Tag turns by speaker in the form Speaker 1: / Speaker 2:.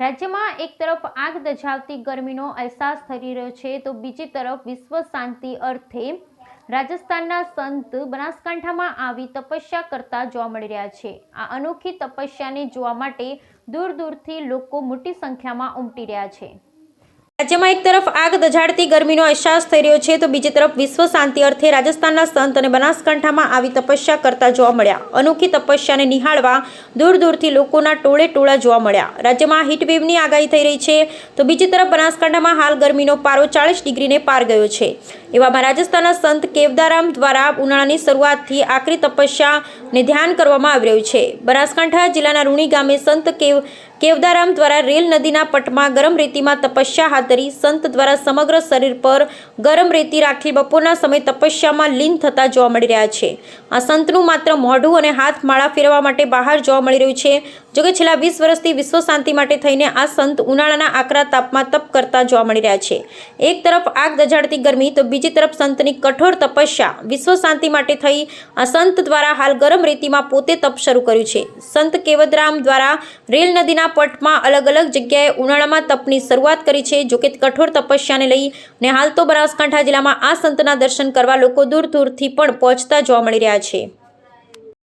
Speaker 1: રાજ્યમાં એક તરફ આગ દજાવતી ગરમીનો અહેસાસ થઈ રહ્યો છે, તો બીજી તરફ વિશ્વ શાંતિ અર્થે રાજસ્થાનના સંત બનાસકાંઠામાં આવી તપસ્યા કરતા જોવા મળી રહ્યા છે. આ અનોખી તપસ્યાને જોવા માટે દૂર દૂરથી લોકો મોટી સંખ્યામાં ઉમટી રહ્યા છે. રાજ્યમાં એક તરફ આગ દઝાડતી ગરમીનો અહેસાસ થઈ રહ્યો છે, તો બીજી તરફ વિશ્વ શાંતિ અર્થે રાજસ્થાનના સંત અને બનાસકાંઠામાં આવી તપસ્યા કરતા જોવા મળ્યા. અનોખી તપસ્યાને નિહાળવા દૂર દૂરથી લોકોના ટોળે ટોળા જોવા મળ્યા. રાજ્યમાં હીટવેવની આગાહી થઈ રહી છે, તો બીજી તરફ બનાસકાંઠામાં હાલ ગરમીનો પારો ચાળીસ ડિગ્રીને પાર ગયો છે. એવામાં રાજસ્થાનના સંત કેવદારામ દ્વારા ઉનાળાની શરૂઆતથી આકરી તપસ્યાને ધ્યાન કરવામાં આવી રહ્યું છે. બનાસકાંઠા જિલ્લાના રૂણી ગામે સંત કેવ કેવદારામ દ્વારા રેલ નદીના પટમાં ગરમ રેતીમાં તપસ્યા હાથ ધરી સંત દ્વારા સમગ્ર શરીર પર ગરમ રેતી રાખી બપોરના સમય તપસ્યામાં લીન થતા જોવા મળી રહ્યા છે. આ સંતનું માત્ર મોઢું અને હાથ માળા ફેરવા માટે બહાર જોવા મળી રહ્યું છે. જોકે છેલ્લા વીસ વર્ષથી વિશ્વ શાંતિ માટે થઈને આ સંત ઉનાળાના આકરા તાપમાં તપ કરતા જોવા મળી રહ્યા છે. એક તરફ આગ દજાડતી ગરમી તો બીજી તરફ સંતની કઠોર તપસ્યા વિશ્વ શાંતિ માટે થઈ આ સંત દ્વારા હાલ ગરમ રેતીમાં પોતે તપ શરૂ કર્યું છે. સંત કેવદરામ દ્વારા રેલ નદીના પટમાં અલગ અલગ જગ્યાએ ઉનાળામાં તપની શરૂઆત કરી છે જોકે કઠોર તપસ્યાને લઈ ને હાલ તો બનાસકાંઠા જિલ્લામાં આ સંતના દર્શન કરવા લોકો દૂર દૂરથી પણ પહોંચતા જોવા મળી રહ્યા છે.